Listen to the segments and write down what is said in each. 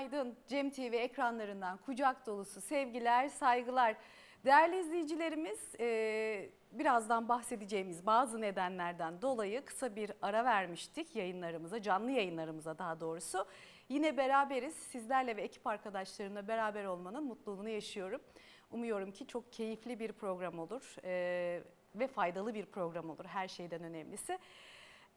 günaydın. Cem TV ekranlarından kucak dolusu sevgiler, saygılar. Değerli izleyicilerimiz, e, birazdan bahsedeceğimiz bazı nedenlerden dolayı kısa bir ara vermiştik yayınlarımıza, canlı yayınlarımıza daha doğrusu. Yine beraberiz. Sizlerle ve ekip arkadaşlarımla beraber olmanın mutluluğunu yaşıyorum. Umuyorum ki çok keyifli bir program olur e, ve faydalı bir program olur her şeyden önemlisi.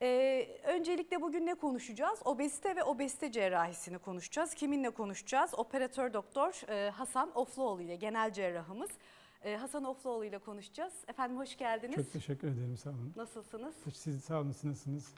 Ee, öncelikle bugün ne konuşacağız? Obezite ve obezite cerrahisini konuşacağız. Kiminle konuşacağız? Operatör doktor e, Hasan Ofluoğlu ile genel cerrahımız. E, Hasan Ofluoğlu ile konuşacağız. Efendim hoş geldiniz. Çok teşekkür ederim sağ olun. Nasılsınız? Siz sağ olun siz nasılsınız?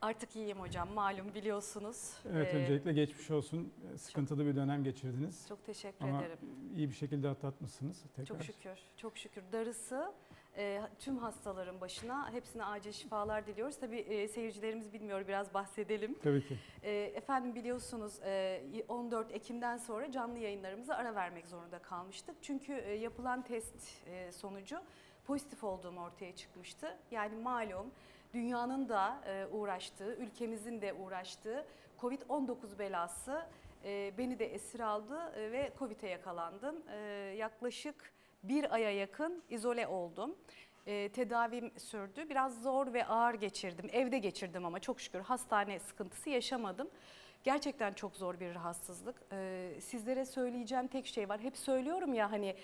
Artık iyiyim hocam malum biliyorsunuz. Evet Ee, öncelikle geçmiş olsun. Sıkıntılı bir dönem geçirdiniz. Çok teşekkür Ama ederim. iyi bir şekilde atlatmışsınız tekrar. Çok şükür, çok şükür. Darısı e, tüm hastaların başına hepsine acil şifalar diliyoruz. Tabii e, seyircilerimiz bilmiyor biraz bahsedelim. Tabii ki. E, efendim biliyorsunuz e, 14 Ekim'den sonra canlı yayınlarımıza ara vermek zorunda kalmıştık. Çünkü e, yapılan test e, sonucu pozitif olduğum ortaya çıkmıştı. Yani malum dünyanın da e, uğraştığı, ülkemizin de uğraştığı Covid-19 belası e, beni de esir aldı e, ve Covid'e yakalandım. E, yaklaşık bir aya yakın izole oldum. E, tedavim sürdü. Biraz zor ve ağır geçirdim. Evde geçirdim ama çok şükür hastane sıkıntısı yaşamadım. Gerçekten çok zor bir rahatsızlık. E, sizlere söyleyeceğim tek şey var. Hep söylüyorum ya hani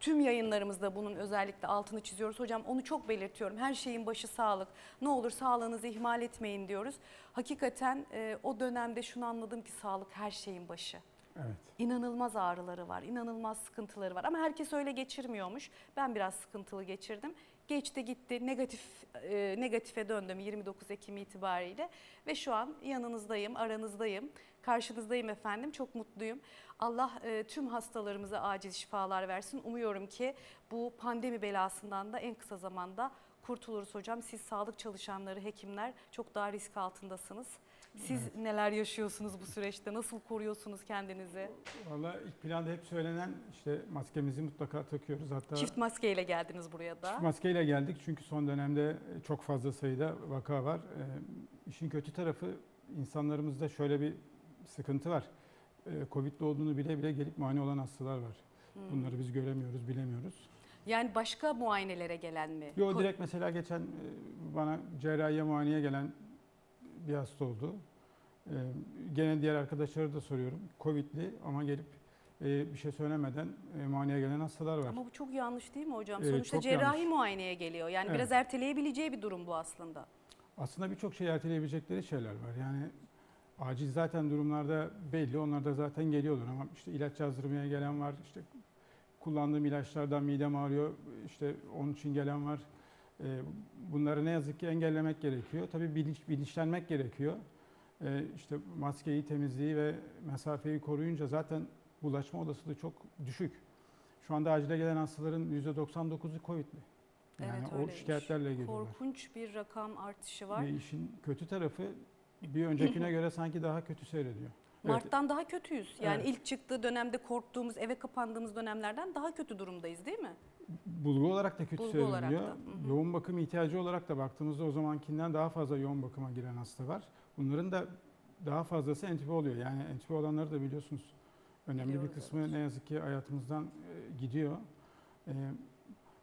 tüm yayınlarımızda bunun özellikle altını çiziyoruz. Hocam onu çok belirtiyorum. Her şeyin başı sağlık. Ne olur sağlığınızı ihmal etmeyin diyoruz. Hakikaten e, o dönemde şunu anladım ki sağlık her şeyin başı. Evet. İnanılmaz ağrıları var, inanılmaz sıkıntıları var. Ama herkes öyle geçirmiyormuş. Ben biraz sıkıntılı geçirdim. Geçti gitti, negatif e, negatife döndüm 29 Ekim itibariyle ve şu an yanınızdayım, aranızdayım, karşınızdayım efendim. Çok mutluyum. Allah e, tüm hastalarımıza acil şifalar versin. Umuyorum ki bu pandemi belasından da en kısa zamanda kurtuluruz hocam. Siz sağlık çalışanları, hekimler çok daha risk altındasınız. Siz neler yaşıyorsunuz bu süreçte? Nasıl koruyorsunuz kendinizi? Valla ilk planda hep söylenen işte maskemizi mutlaka takıyoruz. Hatta Çift maskeyle geldiniz buraya da. çift maskeyle geldik çünkü son dönemde çok fazla sayıda vaka var. Ee, işin kötü tarafı insanlarımızda şöyle bir sıkıntı var. Ee, Covid'li olduğunu bile bile gelip muayene olan hastalar var. Hmm. Bunları biz göremiyoruz, bilemiyoruz. Yani başka muayenelere gelen mi? Yo Ko- direkt mesela geçen e, bana cerrahiye muayeneye gelen bir hasta oldu. E, Gene diğer arkadaşlara da soruyorum. Covid'li ama gelip e, bir şey söylemeden e, muayeneye gelen hastalar var. Ama bu çok yanlış değil mi hocam? Evet, Sonuçta cerrahi yanlış. muayeneye geliyor. Yani Evet. biraz erteleyebileceği bir durum bu aslında. Aslında birçok şey erteleyebilecekleri şeyler var. Yani acil zaten durumlarda belli. Onlar da zaten geliyorlar ama işte ilaç yazdırmaya gelen var. İşte kullandığım ilaçlardan midem ağrıyor. işte onun için gelen var. Ee, Bunları ne yazık ki engellemek gerekiyor. Tabii bilinç, bilinçlenmek gerekiyor. Ee, İşte maskeyi, temizliği ve mesafeyi koruyunca zaten bulaşma olasılığı çok düşük. Şu anda acile gelen hastaların %99'u COVID'li. Yani Evet, o öyleymiş. şikayetlerle geliyorlar. Korkunç bir rakam artışı var. Ve işin kötü tarafı bir öncekine göre sanki daha kötü seyrediyor. Evet, Mart'tan daha kötüyüz. Yani Evet. ilk çıktığı dönemde korktuğumuz, eve kapandığımız dönemlerden daha kötü durumdayız değil mi? Bulgu olarak da kötü Bulgu seyrediyor. olarak da, hı hı. Yoğun bakım ihtiyacı olarak da baktığımızda o zamankinden daha fazla yoğun bakıma giren hasta var. Bunların da daha fazlası entübe oluyor. Yani entübe olanları da biliyorsunuz önemli Biliyoruz, bir kısmı ne yazık ki hayatımızdan e, gidiyor. E,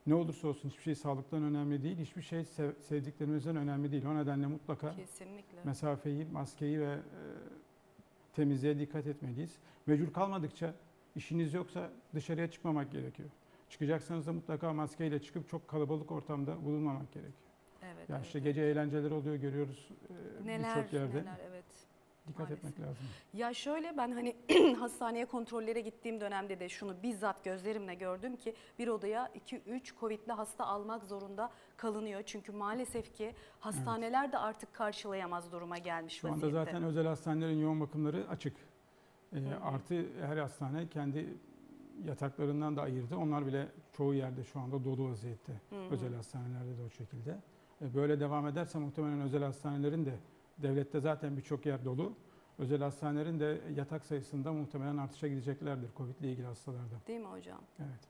ne olursa olsun hiçbir şey sağlıktan önemli değil. Hiçbir şey sev- sevdiklerimizden önemli değil. O nedenle mutlaka Kesinlikle. mesafeyi, maskeyi ve e, temizliğe dikkat etmeliyiz. Mecbur kalmadıkça işiniz yoksa dışarıya çıkmamak gerekiyor. Çıkacaksanız da mutlaka maskeyle çıkıp çok kalabalık ortamda bulunmamak gerekiyor. Evet. Ya evet, işte evet. gece eğlenceler oluyor görüyoruz e, birçok yerde. neler evet. Dikkat maalesef. etmek lazım. Ya şöyle ben hani hastaneye kontrollere gittiğim dönemde de şunu bizzat gözlerimle gördüm ki bir odaya 2-3 Covid'li hasta almak zorunda kalınıyor. Çünkü maalesef ki hastaneler de artık karşılayamaz duruma gelmiş Şu anda vaziyette. zaten özel hastanelerin yoğun bakımları açık. E, artı her hastane kendi yataklarından da ayırdı. Onlar bile çoğu yerde şu anda dolu vaziyette. Hı hı. Özel hastanelerde de o şekilde. E, Böyle devam ederse muhtemelen özel hastanelerin de devlette zaten birçok yer dolu. Özel hastanelerin de yatak sayısında muhtemelen artışa gideceklerdir Covid ile ilgili hastalarda. Değil mi hocam? Evet.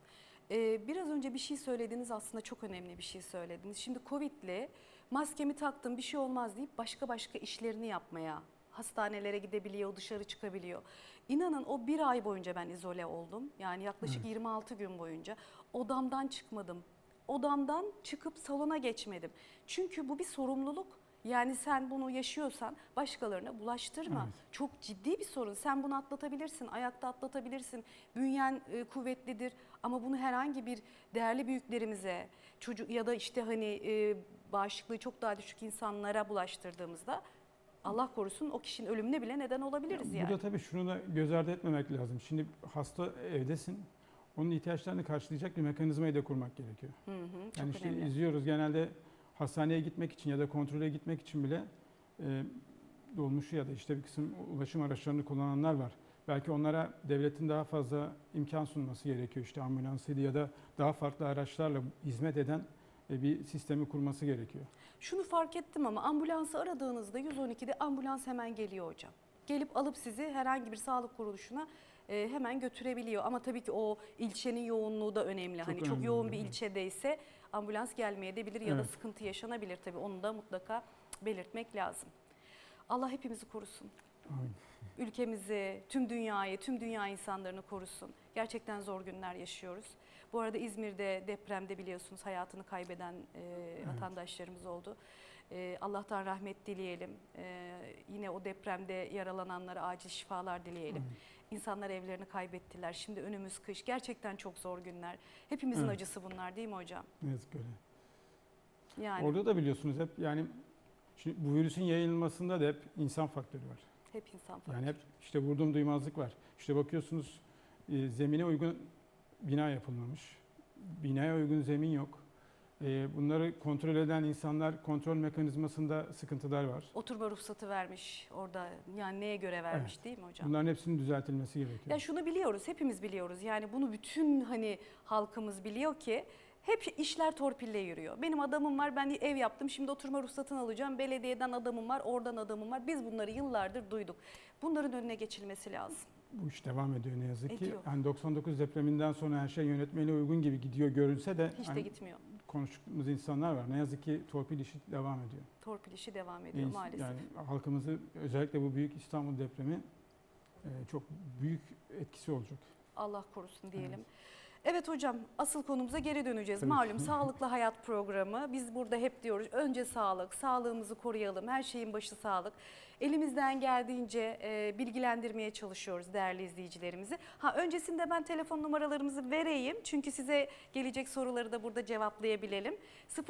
Ee, biraz önce bir şey söylediniz aslında çok önemli bir şey söylediniz. Şimdi Covid'le maskemi taktım bir şey olmaz deyip başka başka işlerini yapmaya hastanelere gidebiliyor, dışarı çıkabiliyor. İnanın o bir ay boyunca ben izole oldum. Yani yaklaşık Evet. 26 gün boyunca odamdan çıkmadım. Odamdan çıkıp salona geçmedim. Çünkü bu bir sorumluluk. Yani sen bunu yaşıyorsan başkalarına bulaştırma. Evet. Çok ciddi bir sorun. Sen bunu atlatabilirsin, ayakta atlatabilirsin. Bünyen e, kuvvetlidir ama bunu herhangi bir değerli büyüklerimize, çocuk ya da işte hani e, bağışıklığı çok daha düşük insanlara bulaştırdığımızda Allah korusun o kişinin ölümüne bile neden olabiliriz yani. Burada tabii şunu da göz ardı etmemek lazım. Şimdi hasta evdesin. Onun ihtiyaçlarını karşılayacak bir mekanizmayı da kurmak gerekiyor. Hı hı, çok Yani işte önemli. izliyoruz genelde hastaneye gitmek için ya da kontrole gitmek için bile e, dolmuşu ya da işte bir kısım ulaşım araçlarını kullananlar var. Belki onlara devletin daha fazla imkan sunması gerekiyor. İşte ambulansıydı ya da daha farklı araçlarla hizmet eden bir sistemi kurması gerekiyor. Şunu fark ettim ama ambulansı aradığınızda 112'de ambulans hemen geliyor hocam. Gelip alıp sizi herhangi bir sağlık kuruluşuna e, hemen götürebiliyor. Ama tabii ki o ilçenin yoğunluğu da önemli. Çok hani çok önemli yoğun oluyor, bir ilçedeyse ambulans gelmeyebilir ya da Evet. sıkıntı yaşanabilir tabii. Onu da mutlaka belirtmek lazım. Allah hepimizi korusun. Amin. ülkemizi, tüm dünyayı, tüm dünya insanlarını korusun. Gerçekten zor günler yaşıyoruz. Bu arada İzmir'de depremde biliyorsunuz hayatını kaybeden e, vatandaşlarımız oldu. E, Allah'tan rahmet dileyelim. E, yine o depremde yaralananlara acil şifalar dileyelim. Amin. İnsanlar evlerini kaybettiler. Şimdi önümüz kış. Gerçekten çok zor günler. Hepimizin Evet. acısı bunlar değil mi hocam? Ki öyle. Yani Orada da biliyorsunuz hep yani şimdi bu virüsün yayılmasında da hep insan faktörü var. hep insan farklı. Yani hep işte vurdum duymazlık var. İşte bakıyorsunuz e, zemine uygun bina yapılmamış. Binaya uygun zemin yok. E, bunları kontrol eden insanlar kontrol mekanizmasında sıkıntılar var. Oturma ruhsatı vermiş orada. Yani neye göre vermiş değil mi hocam? Bunların hepsinin düzeltilmesi gerekiyor. Ya şunu biliyoruz, hepimiz biliyoruz. Yani bunu bütün hani halkımız biliyor ki hep işler torpille yürüyor. Benim adamım var, ben ev yaptım, şimdi oturma ruhsatını alacağım. Belediyeden adamım var, oradan adamım var. Biz bunları yıllardır duyduk. Bunların önüne geçilmesi lazım. Bu iş devam ediyor ne yazık ki. Ediyor. Hani 99 depreminden sonra her şey yönetmeliğe uygun gibi gidiyor görünse de Hiç de hani gitmiyor. konuştuğumuz insanlar var. Ne yazık ki torpil işi devam ediyor. Torpil işi devam ediyor İns- maalesef. Yani halkımızı özellikle bu büyük İstanbul depremi e, çok büyük etkisi olacak. Allah korusun diyelim. Evet. hocam asıl konumuza geri döneceğiz. Tabii. Malum sağlıklı hayat programı. Biz burada hep diyoruz önce sağlık, sağlığımızı koruyalım. Her şeyin başı sağlık. Elimizden geldiğince e, bilgilendirmeye çalışıyoruz değerli izleyicilerimizi. Ha öncesinde ben telefon numaralarımızı vereyim. Çünkü size gelecek soruları da burada cevaplayabilelim.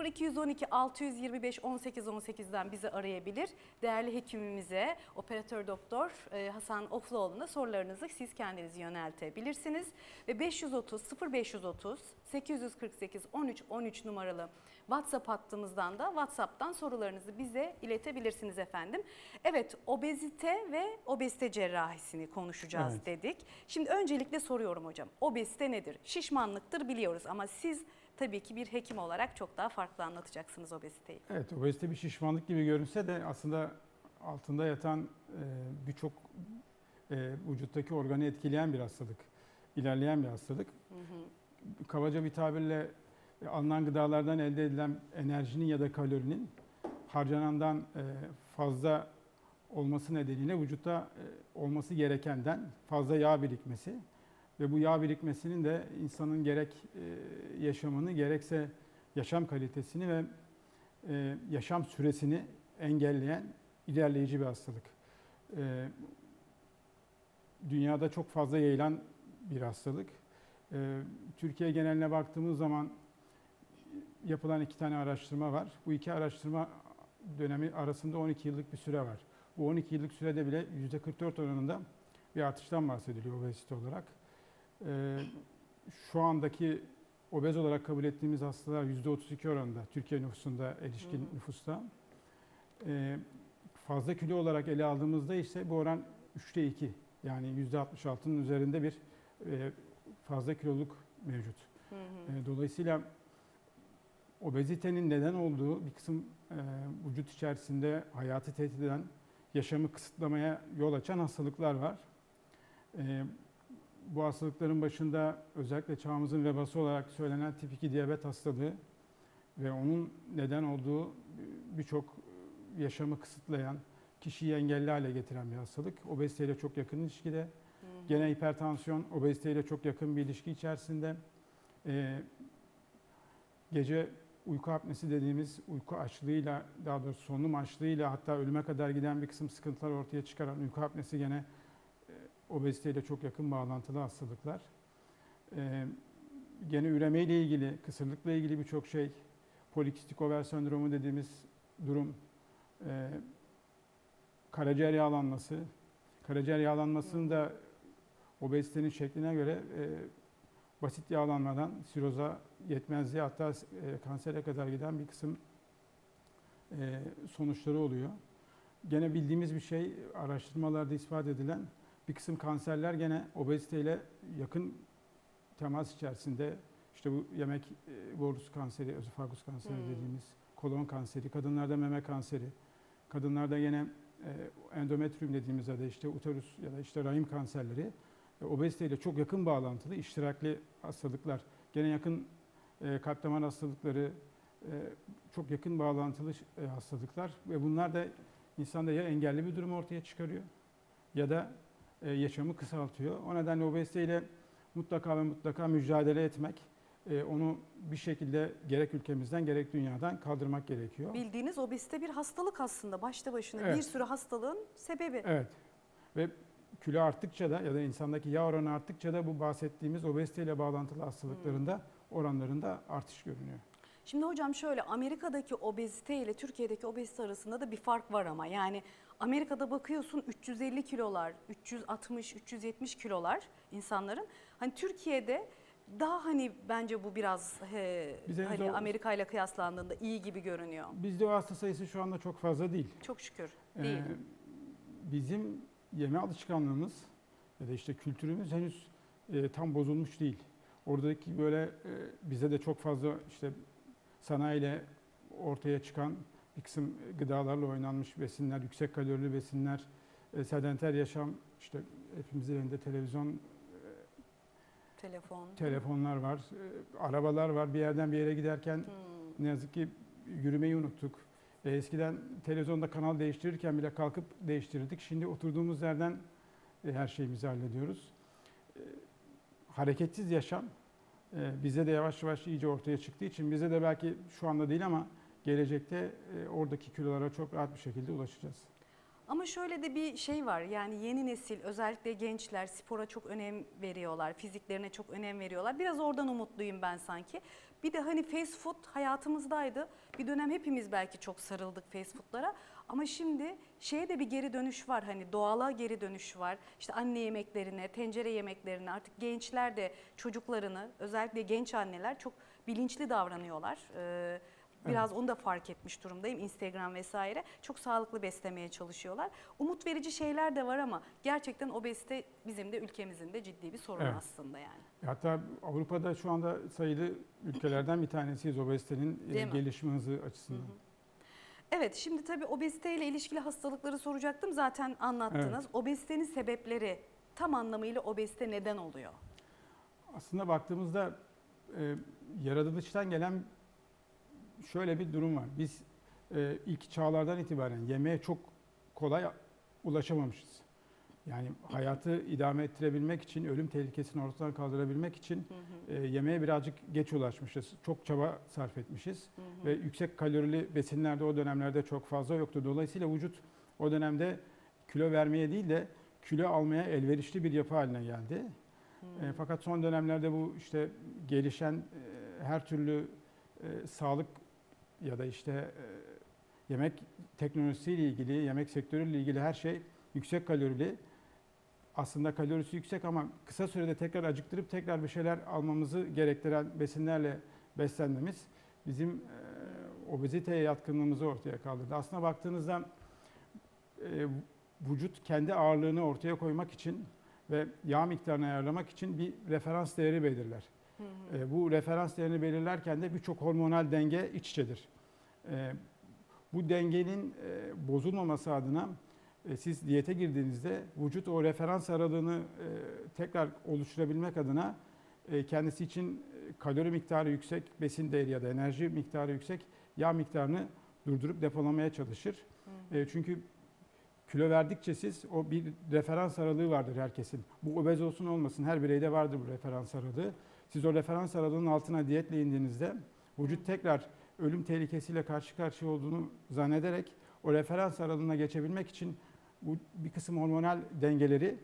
0212 625 18 18'den bizi arayabilir. Değerli hekimimize, operatör doktor e, Hasan Ofluoğlu'na sorularınızı siz kendiniz yöneltebilirsiniz. Ve 530 0530 848 13 13 numaralı WhatsApp hattımızdan da WhatsApp'tan sorularınızı bize iletebilirsiniz efendim. Evet, obezite ve obezite cerrahisini konuşacağız Evet. dedik. Şimdi öncelikle soruyorum hocam. Obezite nedir? Şişmanlıktır biliyoruz ama siz tabii ki bir hekim olarak çok daha farklı anlatacaksınız obeziteyi. Evet, obezite bir şişmanlık gibi görünse de aslında altında yatan e, birçok e, vücuttaki organı etkileyen bir hastalık, ilerleyen bir hastalık. Hı hı. Kabaca bir tabirle alınan gıdalardan elde edilen enerjinin ya da kalorinin harcanandan e, fazla olması nedeniyle vücutta e, olması gerekenden fazla yağ birikmesi ve bu yağ birikmesinin de insanın gerek e, yaşamını gerekse yaşam kalitesini ve yaşam süresini engelleyen ilerleyici bir hastalık. Dünyada çok fazla yayılan bir hastalık. Türkiye geneline baktığımız zaman yapılan iki tane araştırma var. Bu iki araştırma dönemi arasında 12 yıllık bir süre var. Bu 12 yıllık sürede bile %44 oranında bir artıştan bahsediliyor obezite olarak. Ee, şu andaki obez olarak kabul ettiğimiz hastalar %32 oranında Türkiye nüfusunda, erişkin Hı hı. nüfusta. Ee, fazla kilo olarak ele aldığımızda ise bu oran 3'te 2. Yani %66'nın üzerinde bir e, fazla kiloluk mevcut. Hı hı. E, Dolayısıyla obezitenin neden olduğu bir kısım e, vücut içerisinde hayatı tehdit eden, yaşamı kısıtlamaya yol açan hastalıklar var. E, bu hastalıkların başında özellikle çağımızın vebası olarak söylenen tip 2 diyabet hastalığı ve onun neden olduğu birçok yaşamı kısıtlayan, kişiyi engelli hale getiren bir hastalık. Obeziteyle çok yakın ilişkide. Hı Gene hipertansiyon, obezite ile çok yakın bir ilişki içerisinde. Ee, gece uyku apnesi dediğimiz uyku açlığıyla, daha doğrusu solunum açlığıyla hatta ölüme kadar giden bir kısım sıkıntılar ortaya çıkaran uyku apnesi gene e, obezite ile çok yakın bağlantılı hastalıklar. Ee, gene üreme ile ilgili, kısırlıkla ilgili birçok şey, polikistik over sendromu dediğimiz durum, e, karaciğer yağlanması, karaciğer yağlanmasının da obezitenin şekline göre e, basit yağlanmadan siroza, yetmezliğe hatta e, kansere kadar giden bir kısım e, sonuçları oluyor. Gene bildiğimiz bir şey araştırmalarda ispat edilen bir kısım kanserler gene obeziteyle yakın temas içerisinde işte bu yemek e, borusu kanseri, özofagus kanseri Hmm. dediğimiz kolon kanseri, kadınlarda meme kanseri, kadınlarda yine e, endometrium dediğimiz ya da işte uterus ya da işte rahim kanserleri e, obeziteyle çok yakın bağlantılı iştirakli hastalıklar. Gene yakın kalp damar hastalıkları e, çok yakın bağlantılı e, hastalıklar ve bunlar da insanda ya engelli bir durum ortaya çıkarıyor ya da e, yaşamı kısaltıyor. O nedenle obeziteyle mutlaka ve mutlaka mücadele etmek, e, onu bir şekilde gerek ülkemizden gerek dünyadan kaldırmak gerekiyor. Bildiğiniz obezite bir hastalık aslında başta başına Evet. bir sürü hastalığın sebebi. Evet. Ve kilo arttıkça da ya da insandaki yağ oranı arttıkça da bu bahsettiğimiz obeziteyle bağlantılı hastalıklarında oranlarında artış görünüyor. Şimdi hocam şöyle Amerika'daki obezite ile Türkiye'deki obezite arasında da bir fark var ama yani Amerika'da bakıyorsun 350 kilolar, 360, 370 kilolar insanların. Hani Türkiye'de daha hani bence bu biraz he, Biz henüz hani Amerika ile kıyaslandığında iyi gibi görünüyor. Bizde o hasta sayısı şu anda çok fazla değil. Çok şükür Ee, değil. bizim yeme alışkanlığımız ya da işte kültürümüz henüz e, tam bozulmuş değil. Oradaki böyle e, bize de çok fazla işte sanayiyle ortaya çıkan bir kısım gıdalarla oynanmış besinler, yüksek kalorili besinler, e, sedenter yaşam, işte hepimizin elinde televizyon, Telefon. telefonlar var, e, arabalar var. Bir yerden bir yere giderken Hmm. ne yazık ki yürümeyi unuttuk. E, eskiden televizyonda kanal değiştirirken bile kalkıp değiştirirdik. Şimdi oturduğumuz yerden e, her şeyimizi hallediyoruz. E, hareketsiz yaşam e, bize de yavaş yavaş iyice ortaya çıktığı için bize de belki şu anda değil ama gelecekte e, oradaki kilolara çok rahat bir şekilde ulaşacağız. Ama şöyle de bir şey var yani yeni nesil özellikle gençler spora çok önem veriyorlar, fiziklerine çok önem veriyorlar. Biraz oradan umutluyum ben sanki. Bir de hani fast food hayatımızdaydı. Bir dönem hepimiz belki çok sarıldık fast foodlara. Ama şimdi şeye de bir geri dönüş var hani doğala geri dönüş var. İşte anne yemeklerine, tencere yemeklerine artık gençler de çocuklarını özellikle genç anneler çok bilinçli davranıyorlar. Ee, Biraz onu da fark etmiş durumdayım Instagram vesaire. Çok sağlıklı beslemeye çalışıyorlar. Umut verici şeyler de var ama gerçekten obezite bizim de ülkemizin de ciddi bir sorun Evet. aslında yani. Hatta Avrupa'da şu anda sayılı ülkelerden bir tanesiyiz obezitenin e, Değil mi? gelişme hızı açısından. Evet şimdi tabii obezite ile ilişkili hastalıkları soracaktım zaten anlattınız. Obezitenin sebepleri tam anlamıyla obezite neden oluyor? Aslında baktığımızda e, yaratılıştan gelen şöyle bir durum var. Biz e, ilk çağlardan itibaren yemeğe çok kolay ulaşamamışız. Yani hayatı idame ettirebilmek için, ölüm tehlikesini ortadan kaldırabilmek için e, yemeğe birazcık geç ulaşmışız. Çok çaba sarf etmişiz. Ve yüksek kalorili besinler de o dönemlerde çok fazla yoktu. Dolayısıyla vücut o dönemde kilo vermeye değil de kilo almaya elverişli bir yapı haline geldi. E, fakat son dönemlerde bu işte gelişen e, her türlü e, sağlık ya da işte e, yemek teknolojisiyle ilgili, yemek sektörüyle ilgili her şey yüksek kalorili. Aslında kalorisi yüksek ama kısa sürede tekrar acıktırıp tekrar bir şeyler almamızı gerektiren besinlerle beslenmemiz bizim e, obeziteye yatkınlığımızı ortaya kaldırdı. Aslına baktığınızda e, vücut kendi ağırlığını ortaya koymak için ve yağ miktarını ayarlamak için bir referans değeri belirler. E, bu referans değerini belirlerken de birçok hormonal denge iç içedir. E, bu dengenin e, bozulmaması adına siz diyete girdiğinizde vücut o referans aralığını e, tekrar oluşturabilmek adına e, kendisi için e, kalori miktarı yüksek, besin değeri ya da enerji miktarı yüksek yağ miktarını durdurup depolamaya çalışır. E, çünkü kilo verdikçe siz o bir referans aralığı vardır herkesin. Bu obez olsun olmasın her bireyde vardır bu referans aralığı. Siz o referans aralığının altına diyetle indiğinizde vücut tekrar ölüm tehlikesiyle karşı karşıya olduğunu zannederek o referans aralığına geçebilmek için bu bir kısım hormonal dengeleri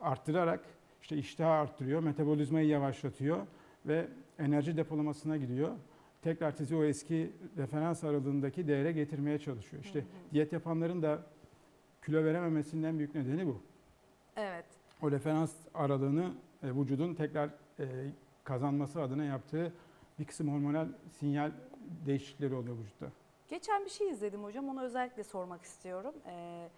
arttırarak işte iştahı arttırıyor, metabolizmayı yavaşlatıyor ve enerji depolamasına gidiyor. Tekrar sizi o eski referans aralığındaki değere getirmeye çalışıyor. İşte Hı hı. diyet yapanların da kilo verememesinin büyük nedeni bu. Evet. O referans aralığını e, vücudun tekrar e, kazanması adına yaptığı bir kısım hormonal sinyal değişiklikleri oluyor vücutta. Geçen bir şey izledim hocam. Onu özellikle sormak istiyorum. Ee,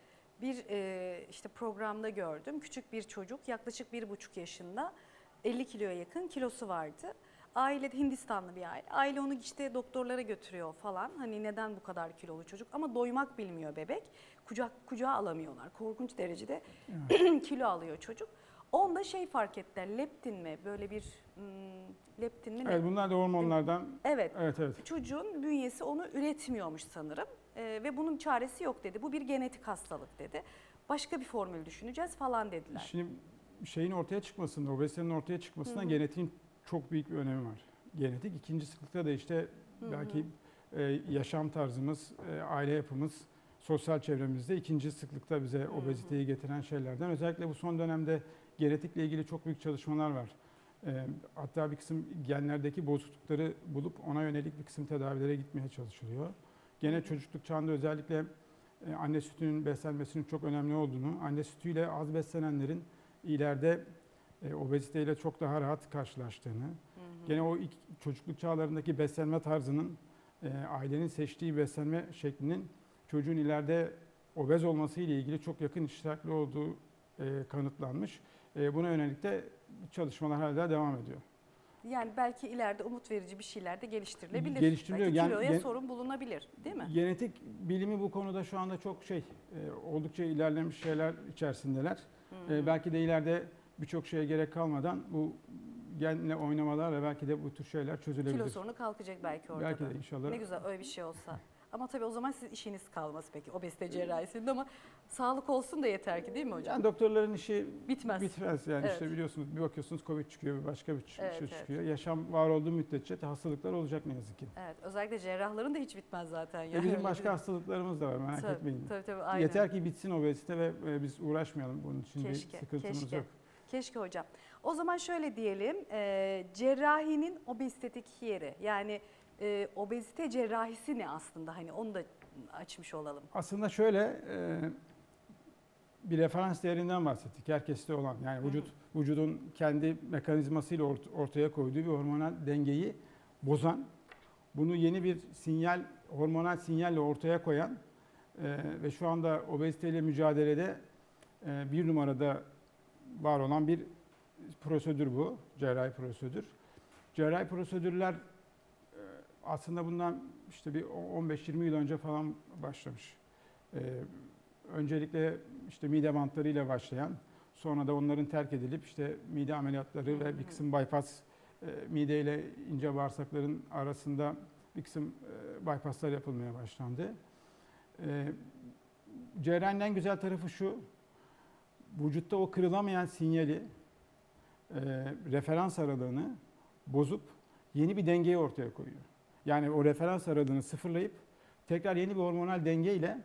bir e, işte programda gördüm. Küçük bir çocuk yaklaşık bir buçuk yaşında 50 kiloya yakın kilosu vardı. Aile Hindistanlı bir aile. Aile onu işte doktorlara götürüyor falan. Hani neden bu kadar kilolu çocuk? Ama doymak bilmiyor bebek. Kucak kucağa alamıyorlar. Korkunç derecede kilo alıyor çocuk. Onda şey fark ettiler. Leptin mi? Böyle bir hmm, leptin mi? Evet bunlar da hormonlardan Evet. evet evet. Çocuğun bünyesi onu üretmiyormuş sanırım Ee, ve bunun çaresi yok dedi. Bu bir genetik hastalık dedi. Başka bir formül düşüneceğiz falan dediler. Şimdi şeyin ortaya çıkmasında, obezitenin ortaya çıkmasında genetiğin çok büyük bir önemi var. Genetik. İkinci sıklıkta da işte belki e, yaşam tarzımız, e, aile yapımız, sosyal çevremizde ikinci sıklıkta bize obeziteyi getiren şeylerden. Özellikle bu son dönemde genetikle ilgili çok büyük çalışmalar var. E, hatta bir kısım genlerdeki bozuklukları bulup ona yönelik bir kısım tedavilere gitmeye çalışılıyor. Gene çocukluk çağında özellikle e, anne sütünün beslenmesinin çok önemli olduğunu, anne sütüyle az beslenenlerin ileride e, obeziteyle çok daha rahat karşılaştığını, Hı hı. gene o ilk çocukluk çağlarındaki beslenme tarzının e, ailenin seçtiği beslenme şeklinin çocuğun ileride obez olması ile ilgili çok yakın iştirakli olduğu kanıtlanmış. Buna yönelik de çalışmalar hala devam ediyor. Yani belki ileride umut verici bir şeyler de geliştirilebilir. Geliştiriliyor. Belki Yani kiloya gen- sorun bulunabilir değil mi? Genetik bilimi bu konuda şu anda çok şey, e, oldukça ilerlemiş şeyler içerisindeler. Hı Ee, hı. belki de ileride birçok şeye gerek kalmadan bu genle oynamalarla belki de bu tür şeyler çözülebilir. Kilo sorunu kalkacak belki orada belki de inşallah. Ne güzel öyle bir şey olsa. Ama tabii o zaman siz işiniz kalmaz peki obezite cerrahisinde ama sağlık olsun da yeter ki değil mi hocam? Yani doktorların işi Bitmez. bitmez yani Evet. işte biliyorsunuz bir bakıyorsunuz Covid çıkıyor bir başka bir Evet, şey evet. çıkıyor. Yaşam var olduğu müddetçe de hastalıklar olacak ne yazık ki. Evet özellikle cerrahların da hiç bitmez zaten. Ve Yani bizim başka hastalıklarımız da var merak Tabii, etmeyin. Tabii tabii aynen. Yeter ki bitsin obezite ve e, biz uğraşmayalım bunun için Keşke, bir sıkıntımız keşke. yok. Keşke hocam. O zaman şöyle diyelim, e, cerrahinin obezitetik yeri yani e, obezite cerrahisi ne aslında hani onu da açmış olalım. Aslında şöyle e, bir referans değerinden bahsettik. Herkeste olan yani Hı hı. vücut vücudun kendi mekanizmasıyla ort- ortaya koyduğu bir hormonal dengeyi bozan, bunu yeni bir sinyal, hormonal sinyalle ortaya koyan e, ve şu anda obeziteyle mücadelede e, bir numarada var olan bir prosedür bu, cerrahi prosedür. Cerrahi prosedürler aslında bundan işte bir 15-20 yıl önce falan başlamış. E, öncelikle işte mide bantlarıyla başlayan, sonra da onların terk edilip işte mide ameliyatları ve bir kısım bypass, e, mide ile ince bağırsakların arasında bir kısım e, bypasslar yapılmaya başlandı. E, cerrahinin en güzel tarafı şu, vücutta o kırılamayan sinyali, e, referans aralığını bozup yeni bir dengeyi ortaya koyuyor. Yani o referans aralığını sıfırlayıp tekrar yeni bir hormonal dengeyle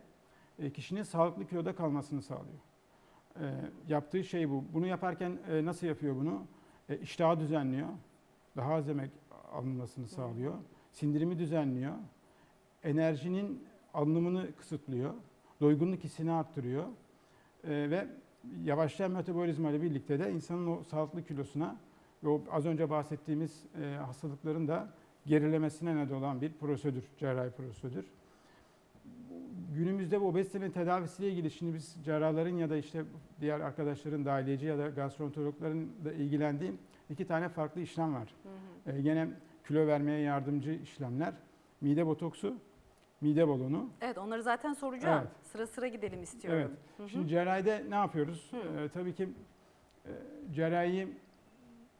e, kişinin sağlıklı kiloda kalmasını sağlıyor. E, yaptığı şey bu. Bunu yaparken e, nasıl yapıyor bunu? E, iştahı düzenliyor. Daha az yemek alınmasını sağlıyor. Sindirimi düzenliyor. Enerjinin alınımını kısıtlıyor. Doygunluk hissini arttırıyor. E, ve yavaşlayan metabolizma ile birlikte de insanın o sağlıklı kilosuna ve o az önce bahsettiğimiz e, hastalıkların da gerilemesine neden olan bir prosedür, cerrahi prosedür. Günümüzde bu obezitenin tedavisiyle ilgili şimdi biz cerrahların ya da işte diğer arkadaşların dahiliyeci ya da gastroenterologların da ilgilendiğim iki tane farklı işlem var. Hı hı. E, gene kilo vermeye yardımcı işlemler. Mide botoksu, mide balonu. Evet onları zaten soracağım. Evet. Sıra sıra gidelim istiyorum. Evet. Hı hı. Şimdi cerrahide ne yapıyoruz? Hı. Ee, tabii ki e, cerrahi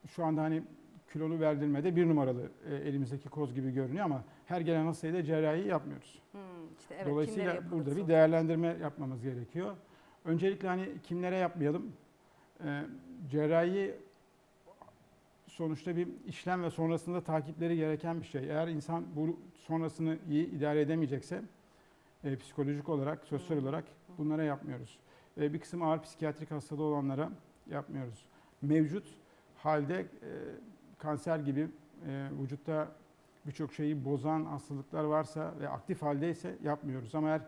şu anda hani kilolu verdirmede bir numaralı e, elimizdeki koz gibi görünüyor ama her gelen hastaya da cerrahi yapmıyoruz. Hı, işte evet, Dolayısıyla burada bir değerlendirme yapmamız gerekiyor. Öncelikle hani kimlere yapmayalım? Ee, cerrahi sonuçta bir işlem ve sonrasında takipleri gereken bir şey. Eğer insan bu sonrasını iyi idare edemeyecekse e, psikolojik olarak, sosyal Hı. olarak bunlara yapmıyoruz. E, bir kısım ağır psikiyatrik hastalığı olanlara yapmıyoruz. Mevcut halde e, kanser gibi e, vücutta birçok şeyi bozan hastalıklar varsa ve aktif haldeyse yapmıyoruz. Ama eğer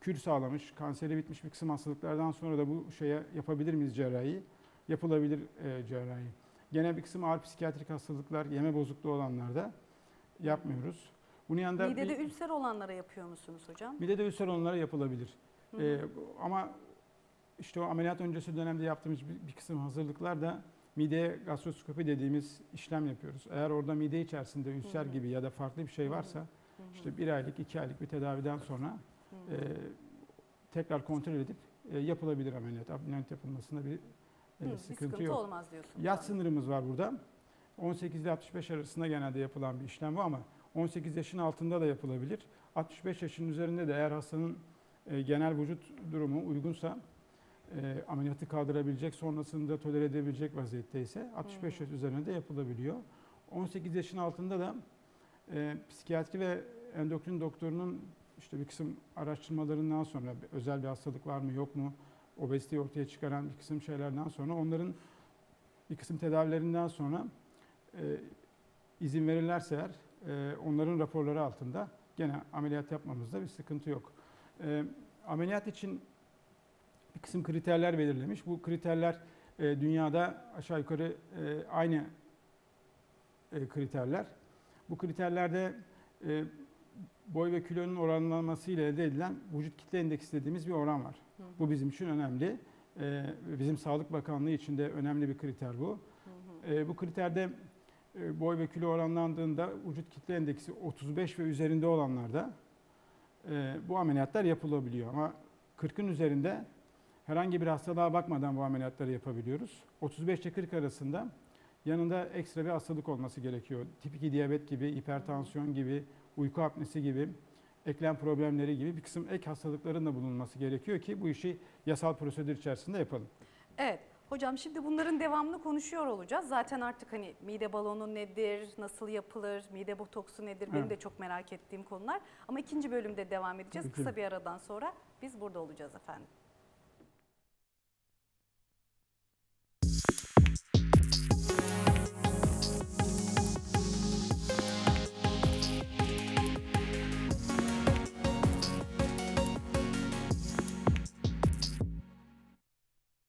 kür sağlamış, kanseri bitmiş bir kısım hastalıklardan sonra da bu şeye yapabilir miyiz cerrahi? Yapılabilir e, cerrahi. Gene bir kısım ağır psikiyatrik hastalıklar, yeme bozukluğu olanlarda yapmıyoruz. Bunun yanında Midede bir- ülser olanlara yapıyor musunuz hocam? midede ülser olanlara yapılabilir. Hı hı. Bu- ama işte o ameliyat öncesi dönemde yaptığımız bir, bir kısım hazırlıklar da mideye gastroskopi dediğimiz işlem yapıyoruz. Eğer orada mide içerisinde ülser Hı hı. gibi ya da farklı bir şey varsa Hı hı. işte bir aylık, iki aylık bir tedaviden sonra Hı hı. e, tekrar kontrol edip e, yapılabilir ameliyat. Ameliyat yapılmasında bir, e, Hı, bir sıkıntı, sıkıntı yok. olmaz diyorsunuz. Yaş sınırımız var burada. 18 ile 65 arasında genelde yapılan bir işlem bu ama 18 yaşın altında da yapılabilir. 65 yaşın üzerinde de eğer hastanın e, genel vücut durumu uygunsa e, ameliyatı kaldırabilecek, sonrasında tolere edebilecek vaziyetteyse 65 Hı yaş üzerine de yapılabiliyor. 18 yaşın altında da e, psikiyatri ve endokrin doktorunun işte bir kısım araştırmalarından sonra özel bir hastalık var mı yok mu obeziteyi ortaya çıkaran bir kısım şeylerden sonra onların bir kısım tedavilerinden sonra e, izin verirlerse eğer e, onların raporları altında gene ameliyat yapmamızda bir sıkıntı yok. E, ameliyat için bir kısım kriterler belirlemiş. Bu kriterler e, dünyada aşağı yukarı e, aynı e, kriterler. Bu kriterlerde boy ve kilonun oranlaması ile elde edilen vücut kitle endeksi dediğimiz bir oran var. Hı hı. Bu bizim için önemli. Bizim Sağlık Bakanlığı için de önemli bir kriter bu. Hı hı. Bu kriterde boy ve kilo oranlandığında vücut kitle endeksi 35 ve üzerinde olanlarda bu ameliyatlar yapılabiliyor. Ama 40'ın üzerinde herhangi bir hastalığa bakmadan bu ameliyatları yapabiliyoruz. 35 ile 40 arasında yanında ekstra bir hastalık olması gerekiyor. Tip 2 diyabet gibi, hipertansiyon gibi, uyku apnesi gibi, eklem problemleri gibi bir kısım ek hastalıkların da bulunması gerekiyor ki bu işi yasal prosedür içerisinde yapalım. Evet. Hocam şimdi bunların devamını konuşuyor olacağız. Zaten artık hani mide balonu nedir, nasıl yapılır, mide botoksu nedir benim Evet. de çok merak ettiğim konular. Ama ikinci bölümde devam edeceğiz. Kısa bir aradan sonra biz burada olacağız efendim.